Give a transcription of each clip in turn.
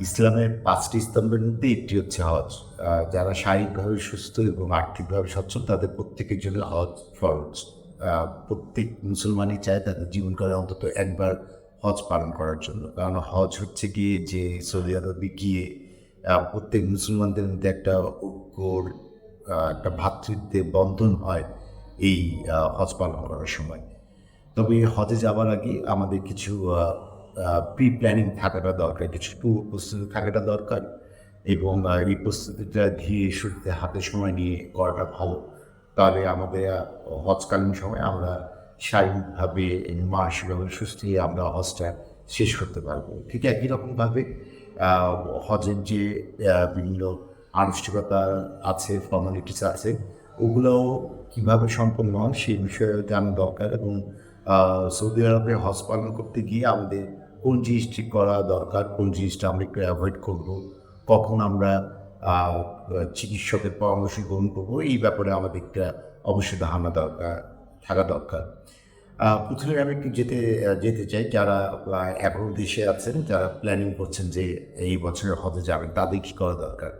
ইসলামের পাঁচটি স্তম্ভের মধ্যে একটি হচ্ছে হজ। যারা শারীরিকভাবে সুস্থ এবং আর্থিকভাবে সচ্ছল, তাদের প্রত্যেকের জন্য হজ ফরজ। প্রত্যেক মুসলমানই চায় তাদের জীবনকালে অন্তত একবার হজ পালন করার জন্য। কারণ হজ হচ্ছে গিয়ে যে সৌদি আরবে গিয়ে প্রত্যেক মুসলমানদের মধ্যে একটা ঐক্যর একটা ভ্রাতৃত্বের বন্ধন হয় এই হজ পালন করার সময়। তবে হজে যাওয়ার আগে আমাদের কিছু প্রি প্ল্যানিং থাকাটা দরকার, কিছু প্রস্তুতি থাকাটা দরকার এবং এই প্রস্তুতিটা ধীরে সুস্থে হাতে সময় নিয়ে করাটা ভালো। তাহলে আমাদের হজকালীন সময় আমরা শারীরিকভাবে মানসিকভাবে সুস্থ হয়ে আমরা হজটা শেষ করতে পারব। ঠিক একই রকমভাবে হজের যে বিভিন্ন আনুষ্ঠানিকতা আছে ফর্মালিটিস আছে, ওগুলোও কীভাবে সম্পন্ন হয় সেই বিষয়ে জানা দরকার এবং সৌদি আরবে হজ পালন করতে গিয়ে আমাদের কোন জিনিসটি করা দরকার, কোন জিনিসটা আমরা একটু অ্যাভয়েড করব, কখন আমরা চিকিৎসকের পরামর্শ গ্রহণ করব, এই ব্যাপারে আমাদের একটা অবশ্যই ধারণা দরকার, থাকা দরকার। প্রথমে আমি একটু যেতে যেতে চাই, যারা এখনও দেশে আছেন, যারা প্ল্যানিং করছেন যে এই বছরের হজে যাবেন, তাদের কী করা দরকার?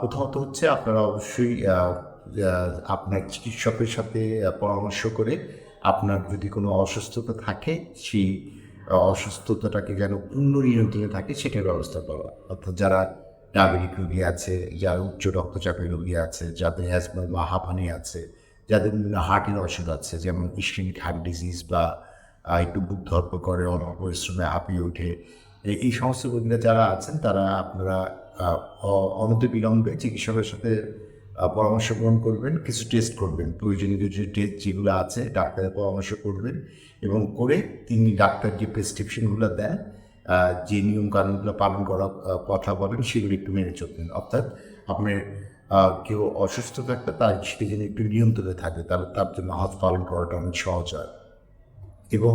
প্রথমত হচ্ছে আপনারা অবশ্যই আপনার চিকিৎসকের সাথে পরামর্শ করে আপনার যদি কোনো অসুস্থতা থাকে, সেই অসুস্থতাটাকে যেন পূর্ণ নিয়ন্ত্রণে থাকে সেটার ব্যবস্থা করা। অর্থাৎ যারা ডায়াবেটিক রোগী আছে যারা উচ্চ রক্তচাপের রোগী আছে যাদের অ্যাজমা বা হাঁপানি আছে যাদের বিভিন্ন হার্টের অসুখ আছে যেমন ইস্কিমিক হার্ট ডিজিজ বা একটু বুক ধর্প করে অন্য পরিশ্রমে হাঁপিয়ে ওঠে এই- সমস্ত রোগীরা যারা আছেন তারা আপনারা আহ, অ- অনতিবিলম্বে চিকিৎসকের সাথে পরামর্শ গ্রহণ করবেন, কিছু টেস্ট করবেন। প্রয়োজনীয় যে টেস্ট যেগুলো আছে, ডাক্তারের পরামর্শ করবেন এবং করে তিনি ডাক্তার যে প্রেসক্রিপশনগুলো দেন যে নিয়ম কানুনগুলো পালন করার কথা বলেন, সেগুলো একটু মেনে চলবেন। অর্থাৎ আপনার কেউ অসুস্থ থাকলে তার সেটি যেন একটু নিয়ন্ত্রণে থাকে, তাহলে তার জন্য হজ পালন করাটা অনেক সহজ হয়। এবং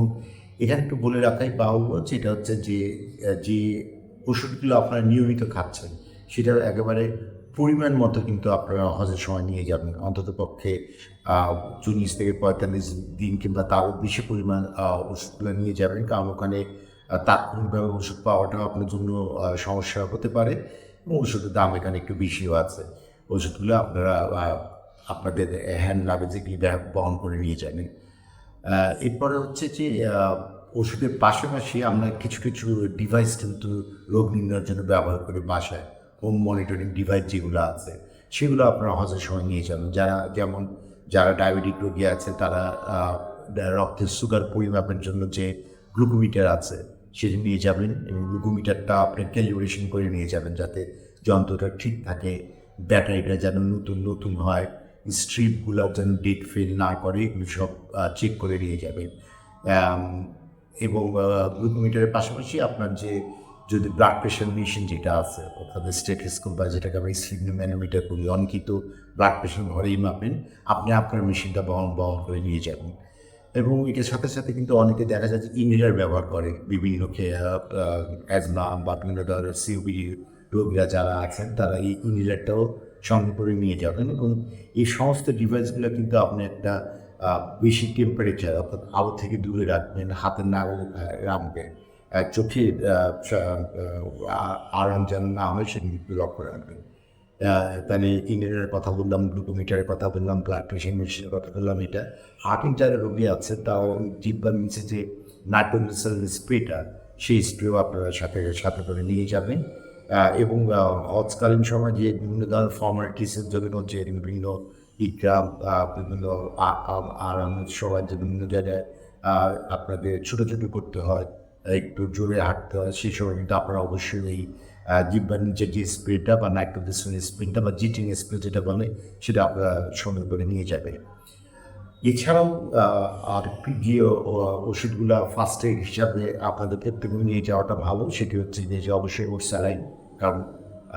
এখানে একটু বলে রাখাই বাহুল্য যেটা হচ্ছে যে যে ওষুধগুলো আপনারা নিয়মিত খাচ্ছেন সেটা একেবারে পরিমাণ মতো কিন্তু আপনারা হজের সময় নিয়ে যাবেন অন্তত পক্ষে চল্লিশ থেকে পঁয়তাল্লিশ দিন কিংবা তারও বেশি পরিমাণ ওষুধগুলো নিয়ে যাবেন। কারণ ওখানে তাৎক্ষণিকভাবে ওষুধ পাওয়াটাও আপনার জন্য সমস্যা হতে পারে এবং ওষুধের দাম এখানে একটু বেশিও আছে। ওষুধগুলো আপনারা আপনাদের হ্যান্ড লাগেজে গিয়ে বহন করে নিয়ে যাবেন। এরপরে হচ্ছে যে ওষুধের পাশাপাশি আমরা কিছু কিছু ডিভাইস কিন্তু রোগ নির্ণয়ের জন্য ব্যবহার করি বাসায়। হোম মনিটরিং ডিভাইস যেগুলো আছে, সেগুলো আপনারা হজের সময় নিয়ে যাবেন। যারা যেমন যারা ডায়াবেটিক রোগী আছে, তারা রক্তের সুগার পরিমাপের জন্য যে গ্লুকোমিটার আছে, সেটা নিয়ে যাবেন এবং গ্লুকোমিটারটা আপনি ক্যালিব্রেশন করে নিয়ে যাবেন যাতে যন্ত্রটা ঠিক থাকে ব্যাটারিটা যেন নতুন নতুন হয় স্ট্রিপগুলো যেন ডেট ফেল না করে, এগুলো সব চেক করে নিয়ে যাবেন। এবং গ্লুকোমিটারের পাশাপাশি আপনার যে যদি ব্লাড প্রেশার মেশিন যেটা আছে, অর্থাৎ স্টেথোস্কোপ বা যেটাকে আমরা স্লিপ ম্যানোমিটার করি অনেকেই তো ব্লাড প্রেশার ঘরেই মাপেন, আপনি আপনার মেশিনটা বহন বহন করে নিয়ে যাবেন। এবং এটার সাথে সাথে কিন্তু অনেকে দেখা যায় যে ইনহেলার ব্যবহার করে, বিভিন্ন অ্যাজমা বা বিভিন্ন ধরনের সিওপি রোগীরা যারা আছেন, তারা এই ইনহেলারটাও সঙ্গে করে নিয়ে যাবেন। এবং এই সমস্ত ডিভাইসগুলো কিন্তু আপনি একটা বেশি টেম্পারেচার অর্থাৎ আলো থেকে দূরে রাখবেন, হাতের নাগল রাখবেন। চোখে আরাম যেন না হয় সেটা কিন্তু লক্ষ্য রাখবেন। তাহলে ইঞ্জিনিয়ারের কথা বললাম গ্লুকোমিটারের কথা বললাম ব্লাড প্রেশার মেশিনের কথা বললাম এটা হার্টের যারা রোগী আছে তাও জিব্বার নিচে যে নাইট্রোমিসাল স্প্রেটা সেই স্প্রেও আপনারা সাথে সাথে করে নিয়ে যাবেন। এবং আহ, হজকালীন সময় যে বিভিন্ন ধরনের ফর্মালিটিসের জন্য যে বিভিন্ন ইকরাম আহ, বিভিন্ন আরামের সময় যে বিভিন্ন জায়গায় আপনাদের ছোটো ছোটো করতে হয় একটু জোরে হাঁটতে হয়, সেই সময় কিন্তু আপনারা অবশ্যই এই জিব্বার নিচের যে স্প্রেটা বা নাইট্রোমিসাল স্প্রেটা বা জিটিং স্প্রে যেটা বলে, সেটা আপনারা সঙ্গে করে নিয়ে যাবে এছাড়াও আর গিয়ে ওষুধগুলো ফার্স্ট হিসাবে আপনাদের ক্ষেত্রে নিয়ে যাওয়াটা ভালো। সেটি হচ্ছে যে অবশ্যই ওর স্যালাইন, কারণ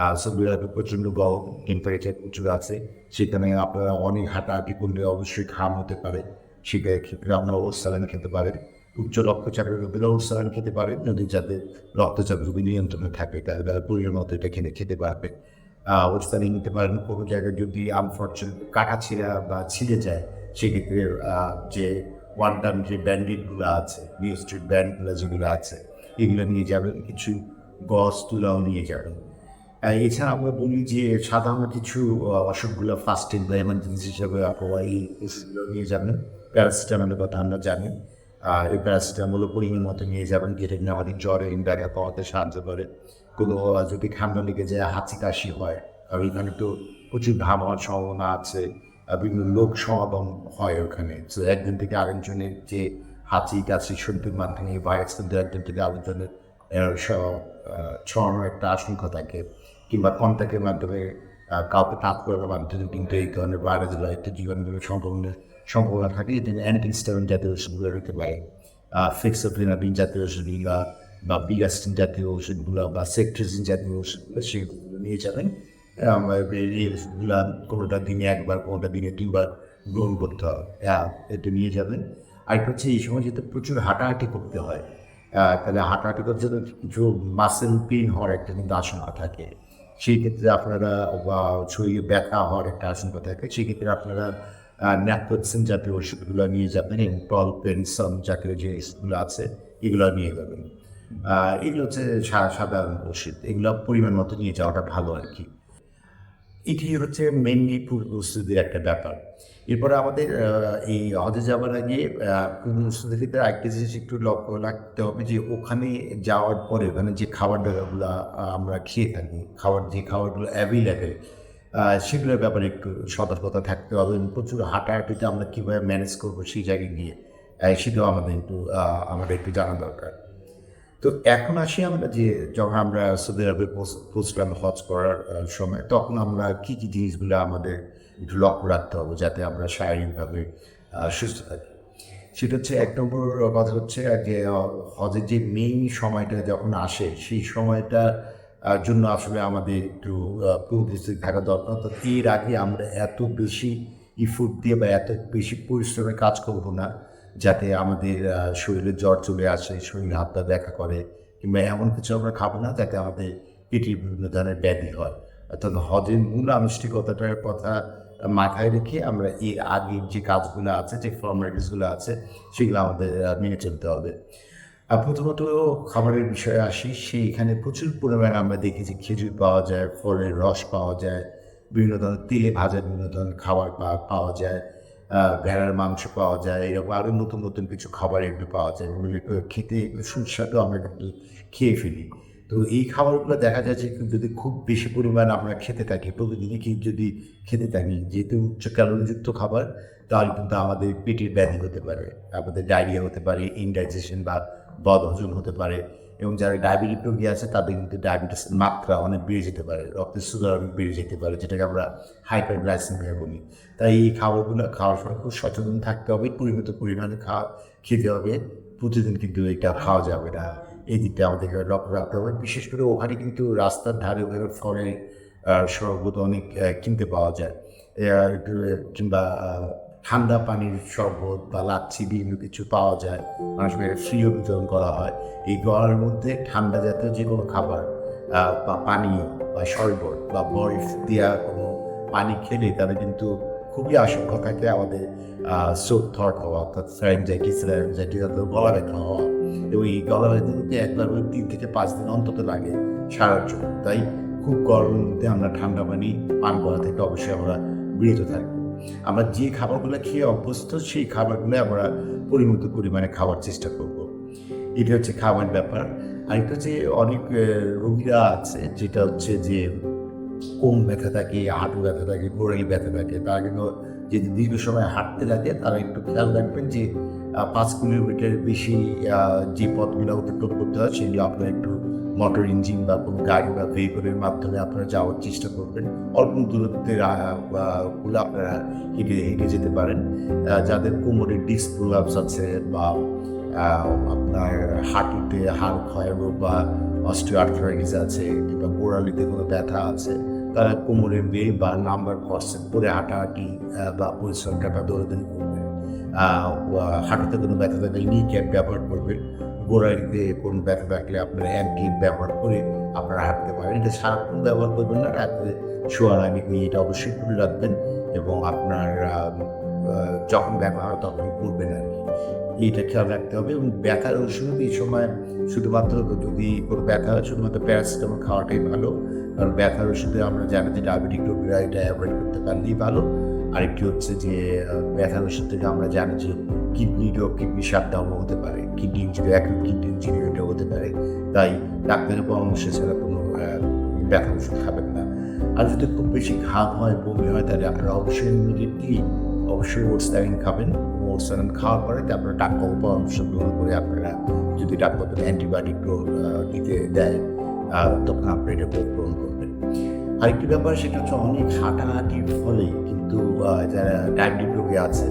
আরবে প্রচণ্ড গরম টেম্পারেচার প্রচুর আছে, সেখানে আপনারা অনেক হাঁটা হাঁটাহাঁটি করলে অবশ্যই ঘাম হতে পারে। সেক্ষেত্রে ক্ষেত্রে আপনারা ওর স্যালাইন খেতে পারেন। উচ্চ রক্তচাপের রোগীরা ওর স্যালাইন খেতে পারেন যদি যাদের রক্তচাপ রোগী নিয়ন্ত্রণে থাকে তারা পরিমাণ মতো এটা খেলে খেতে পারবে। অবস্থানে নিতে পারেন কোনো জায়গায় যদি আনফর্চুনেট কাটা ছিঁড়া বা ছিঁড়ে যায়, সেক্ষেত্রে যে ওয়ান টাইম যে ব্যান্ডেডগুলো আছে, নিউ স্ট্রিট ব্যান্ডগুলো যেগুলো আছে, এগুলো নিয়ে যাবেন। কিছু গস তুলাও নিয়ে যাবেন। এছাড়া আমরা বলি যে সাধারণ কিছু অসুখগুলো ফার্স্ট এড বা এমার্জেন্সি হিসাবে আপনারা এই নিয়ে যাবেন। প্যারাসিটামলের কথা আমরা জানি। এই প্যারাসিটামলও পরিমাণ মতো নিয়ে যাবেন যেটা কিনা আমাদের জ্বরে ইন্ডারিয়া পাওয়াতে সাহায্য করে। কোনো যদি ঠান্ডা লেগে যায়, হাঁচি কাশি হয়, আর এখানে তো প্রচুর ঘাম হওয়ার সম্ভাবনা আছে বিভিন্ন লোক সমাগম হয় ওখানে। তো একজন থেকে আরেকজনের যে হাঁচি কাশি সর্দির মাধ্যমে ভাইরাস কিন্তু একজন থেকে আরেকজনের ছড়ানোর একটা আশঙ্কা থাকে, কিংবা কন্ট্যাক্টের মাধ্যমে কাউকে তাপ করার মাধ্যমে কিন্তু এই ধরনের ভাইরাসগুলো একটা জীবনগুলো সম্ভাবনা সম্ভাবনা থাকে এতে অ্যান্টিস্টামিন জাতীয় ওষুধগুলো হতে পারে ফিক্সোফিনাবিন জাতীয় ওষুধগুলো বা বিগাস্টিন জাতীয় ওষুধগুলো বা সেক্ট্রিজিন জাতীয় ওষুধগুলো সেগুলো নিয়ে যাবেন এই ওষুধগুলো কোনোটা দিনে একবার কোনোটা দিনে দুবার গ্রহণ করতে হবে হ্যাঁ এটা নিয়ে যাবেন আরেকটা হচ্ছে এই সময় যেহেতু প্রচুর হাঁটাহাঁটি করতে হয় তাহলে হাঁটাহাঁটি করতে কিছু মাসেল পেন হওয়ার একটা কিন্তু আশঙ্কা থাকে সেই ক্ষেত্রে আপনারা বা শরীরে ব্যথা হওয়ার একটা আশঙ্কা থাকে সেই ক্ষেত্রে আপনারা ন্যাপথক্সিন জাতীয় ওষুধগুলো নিয়ে যাবেন এবং টল পেনসন জাতীয় যে ওষুধগুলো আছে, এগুলো নিয়ে যাবেন। এগুলো হচ্ছে সাধারণ ওষুধ। এগুলো পরিমাণ মতো নিয়ে যাওয়াটা ভালো আর কি। এটি হচ্ছে মেনলি পূর্বস্থিতির একটা ব্যাপার। এরপরে আমাদের এই হজে যাওয়ার আগে পূর্বস্থিতিতে আরেকটা জিনিস একটু লক্ষ্য রাখতে হবে যে, ওখানে যাওয়ার পরে, ওখানে যে খাবার দাবারগুলো আমরা খেয়ে থাকি, খাবার, যে খাবারগুলো অ্যাভেলেবেল সেগুলোর ব্যাপারে একটু সতর্কতা থাকতে হবে। প্রচুর হাঁটাহাঁটিতে আমরা কীভাবে ম্যানেজ করব সেই জায়গায় গিয়ে সেটাও আমাদের একটু আমাদের একটু জানা দরকার। তো এখন আসি আমরা যে, যখন আমরা সৌদি আরবে পৌঁছ- পৌঁছলাম হজ করার সময়, তখন আমরা কী কী জিনিসগুলো আমাদের একটু লক্ষ্য রাখতে হবে যাতে আমরা শারীরিকভাবে সুস্থ থাকি? সেটা হচ্ছে এক নম্বর কথা হচ্ছে যে, হজের যে মেইন সময়টা যখন আসে, সেই সময়টা জন্য আসলে আমাদের একটু প্রস্তুতি থাকা দরকার। তো এর আগে আমরা এত বেশি ইফোর্ট দিয়ে বা এত বেশি পরিশ্রমে কাজ করব না, যাতে আমাদের শরীরে জ্বর চলে আসে, শরীর হাত পা দেখা করে, কিংবা এমন কিছু আমরা খাব না যাতে আমাদের পেটের বিভিন্ন ধরনের ব্যাধি হয়। অর্থাৎ হজের মূল আনুষ্ঠানিকতাটার কথা মাথায় রেখে আমরা এর আগের যে কাজগুলো আছে, যে ফর্মালিটিসগুলো আছে, সেগুলো আমাদের মেনে চলতে হবে। প্রথমত খাবারের বিষয়ে আসি সেইখানে প্রচুর পরিমাণে আমরা দেখি যে খেজুর পাওয়া যায়, ফলের রস পাওয়া যায়, বিভিন্ন ধরনের তেলে ভাজা বিভিন্ন ধরনের খাবার পাওয়া যায় ভেড়ার মাংস পাওয়া যায়, এরকম আরও নতুন নতুন কিছু খাবার এগুলো পাওয়া যায় একটু খেতে একটু সুস্বাদু আমরা কিন্তু খেয়ে ফেলি। তো এই খাবারগুলো দেখা যাচ্ছে যদি খুব বেশি পরিমাণ আমরা খেতে থাকি, প্রতিদিনই কি যদি খেতে থাকি, যেহেতু উচ্চ ক্যালোরিযুক্ত খাবার, তাহলে কিন্তু আমাদের পেটের ব্যাধি হতে পারে, আমাদের ডায়রিয়া হতে পারে, ইনডাইজেশন বা বদ হজম হতে পারে এবং যারা ডায়াবেটিক রোগী আছে তাদের কিন্তু ডায়াবেটিসের মাত্রা অনেক বেড়ে যেতে পারে রক্তের সুগার অনেক বেড়ে যেতে পারে যেটাকে আমরা হাইপারগ্লাইসেমিয়া বলি। তাই এই খাবারগুলো খাওয়ার সময় খুব সচেতন থাকতে হবে পরিমিত পরিমাণে খাওয়া খেতে হবে। প্রতিদিন কিন্তু এটা খাওয়া যাবে না। এই দিকটা আমাদেরকে লক্ষ্য রাখতে হবে। বিশেষ করে ওখানে কিন্তু রাস্তার ধারে ওখানে ফলের আহ, শরবত অনেক কিনতে পাওয়া যায়। কিংবা ঠান্ডা পানির শরবত বা লাচ্ছি বিভিন্ন কিছু পাওয়া যায়। সময় ফ্রিও বিতরণ করা হয়। এই গড়ার মধ্যে ঠান্ডা জাতীয় যে কোনো খাবার বা পানীয় বা শরবত বা বরফ দেওয়া কোনো পানি খেলে তাদের কিন্তু খুবই আশঙ্কা থাকে আমাদের সোট থট হওয়া অর্থাৎ ফ্যারেঞ্জাইটিস ফ্যারেঞ্জাইটিস অর্থাৎ গলা ব্যথা হওয়া। এবং এই গলা ব্যথা একবার করে তিন থেকে পাঁচ দিন অন্তত লাগে সারার জন্য। তাই খুব গরমের মধ্যে আমরা ঠান্ডা পানি পান করা থেকে অবশ্যই আমরা বিরত থাকব আমরা যে খাবারগুলো খেয়ে অভ্যস্ত, সেই খাবারগুলো আমরা পরিমিত পরিমাণে খাওয়ার চেষ্টা করব। এটা হচ্ছে খাবার ব্যাপার। আরেকটা হচ্ছে অনেক রোগীরা আছে যেটা হচ্ছে যে কোম ব্যথা থাকে, হাঁটু ব্যথা থাকে, গোড়ালি ব্যথা থাকে। তারা কিন্তু যদি দীর্ঘ সময় হাঁটতে থাকে, তারা একটু খেয়াল রাখবেন যে পাঁচ কিলোমিটার বেশি যে পথগুলো অতিক্রম করতে হয়, সেগুলো আপনারা একটু মোটর ইঞ্জিন বা কোনো গাড়ি বা ভেহিকলের মাধ্যমে আপনারা যাওয়ার চেষ্টা করবেন। অল্প দূরত্বেরগুলো আপনারা হেঁটে হেঁটে যেতে পারেন। যাদের কোমরে ডিস্ক প্রলাপস আছে বা আপনার হাঁটুতে হাড় ক্ষয় রোগ বা অস্টিওআর্থ্রাইটিস আছে কিংবা গোড়ালিতে কোনো ব্যথা আছে, তারা কোমরে বে বা নাম্বার পার্সেন্ট করে হাঁটাহাঁটি বা পরিশ্রমটা বা দৌড়াদৌড়ি করবে হাঁটুতে কোনো ব্যথা থাকলে নি ক্যাপ ব্যবহার করবেন। গোড়ালিতে কোনো ব্যথা থাকলে আপনারা এক গিট ব্যবহার করে আপনারা হাঁটতে পারেন এটা সারাক্ষণ ব্যবহার করবেন না, রাত্রে শোয়ার আগে এটা অবশ্যই করে রাখবেন এবং আপনার যখন ব্যবহার তখন করবেন আর কি। এইটা খেয়াল রাখতে হবে এবং ব্যথার ওষুধ এই সময় শুধুমাত্র যদি কোনো ব্যথা হয় শুধুমাত্র প্যারাসিটামল খাওয়াটাই ভালো। কারণ ব্যথার ওষুধে আমরা জানি যে ডায়াবেটিক রোগীরা এটা অ্যাভয়েড করতে পারলেই ভালো। আরেকটি হচ্ছে যে ব্যথার ওষুধ থেকে আমরা জানি যে কিডনিরও কিডনি শাটডাউন হতে পারে, কিডনি ইঞ্জুরি এক কিডনি ইঞ্জুরি এটা হতে পারে। তাই ডাক্তারের পরামর্শ ছাড়া কোনো ব্যথা ওষুধ খাবেন না। আর যদি খুব বেশি ঘাম হয়, বমি হয়, তাহলে আপনারা অবশ্যই ইমিডিয়েটলি অবশ্যই ওটসটাইন খাবেন। ওটসটাইন খাওয়ার পরে তারপরে ডাক্তার পরামর্শ গ্রহণ করে আপনারা যদি ডাক্তার অ্যান্টিবায়োটিক দিতে দেয় তখন আপনি এটা গ্রহণ করবেন। আরেকটি ব্যাপার, সেটা হচ্ছে অনেক হাঁটাহাঁটির ফলে কিন্তু যারা ডায়াবেটিক রোগী আছে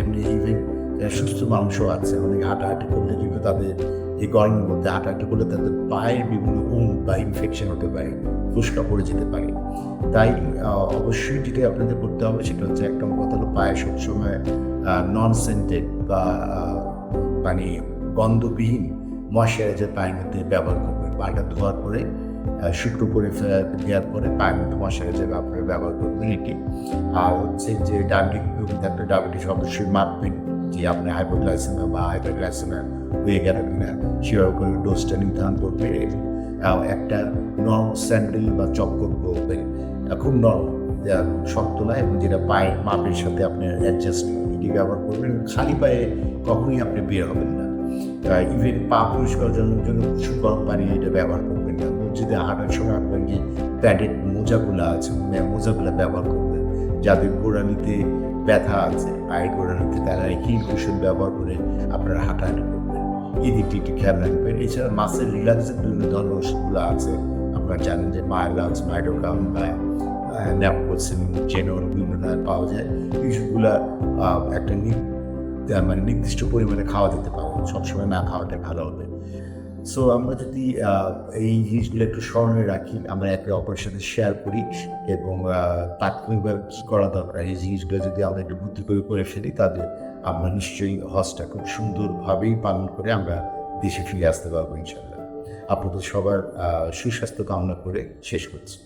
এমনি ইভেন যারা সুস্থ মানুষও আছে, অনেক হাঁটাহাঁটি করলে কিন্তু তাদের এই গরমের মধ্যে হাঁটাহাঁটি করলে তাদের পায়ের বিভিন্ন উম বা ইনফেকশন হতে পারে, ফুসকা পড়ে যেতে পারে। তাই অবশ্যই যেটা আপনাদের করতে হবে সেটা হচ্ছে একটা কথা হলো পায়ে সবসময় নন সেন্টেড বা মানে গন্ধবিহীন ময়শ্চারাইজার পায়ের মধ্যে ব্যবহার করবেন পাটা ধোয়ার পরে শুকনো করে দেওয়ার পরে পায়ের মধ্যে ময়শ্চারাইজার আপনারা ব্যবহার করবেন এটি। আর হচ্ছে যে ডায়াবেটিক রোগী থাকলে ডায়াবেটিস অবশ্যই মাপবেন। যে আপনি হাইপোগ্লাইসেমিয়া বা হাইপারগ্লাইসেমিয়া হয়ে গেলেন না সেভাবে করে ডোজটা নির্ধারণ করবে একটা নরম স্যান্ডেল বা পরবেন। আহ, খুব নরম শক্ত নয় এবং যেটা পায়ের মাপের সাথে আপনি অ্যাডজাস্ট এটি ব্যবহার করবেন খালি পায়ে কখনোই আপনি বের হবেন না। ইভেন পা পরিষ্কার জন্য জন্য প্রচুর গরম পানি এটা ব্যবহার করবেন না। যদি হাঁটার সময় আপনার যে প্যাডেড মোজাগুলো আছে মোজাগুলো ব্যবহার করবেন। যাদের গোড়ালিতে ব্যথা আছে পায়ের গোড়ার গোড়ালিতে তারা হিল কুশন ব্যবহার করে আপনারা হাঁটাহাঁটি করবেন। এই দিকটি একটু খেয়াল রাখবেন। এছাড়া মাসের রিল্যাক্সের বিভিন্ন ধরনের ওষুধগুলো আছে। আপনারা জানেন যে মাইলাক্স মাইডোকাম বা ন্যাপোসিন জেনোর বিভিন্ন ধরনের পাওয়া যায়। এই ওষুধগুলো একটা মানে নির্দিষ্ট পরিমাণে খাওয়া যেতে পারে। সবসময় না খাওয়াটা ভালো হবে। সো আমরা যদি এই জিনিসগুলো একটু স্মরণে রাখি, আমরা একে অপরের সাথে শেয়ার করি এবং তাৎক্ষণিকভাবে কী করা দরকার। এই জিনিসগুলো যদি আমরা একটু বুদ্ধি করে করে ফেলি তাদের আমরা নিশ্চয়ই হজটা খুব সুন্দরভাবেই পালন করে আমরা দেশে ফিরে আসতে পারব ইনশাল্লাহ আপনাদের সবার সুস্বাস্থ্য কামনা করে শেষ করছি।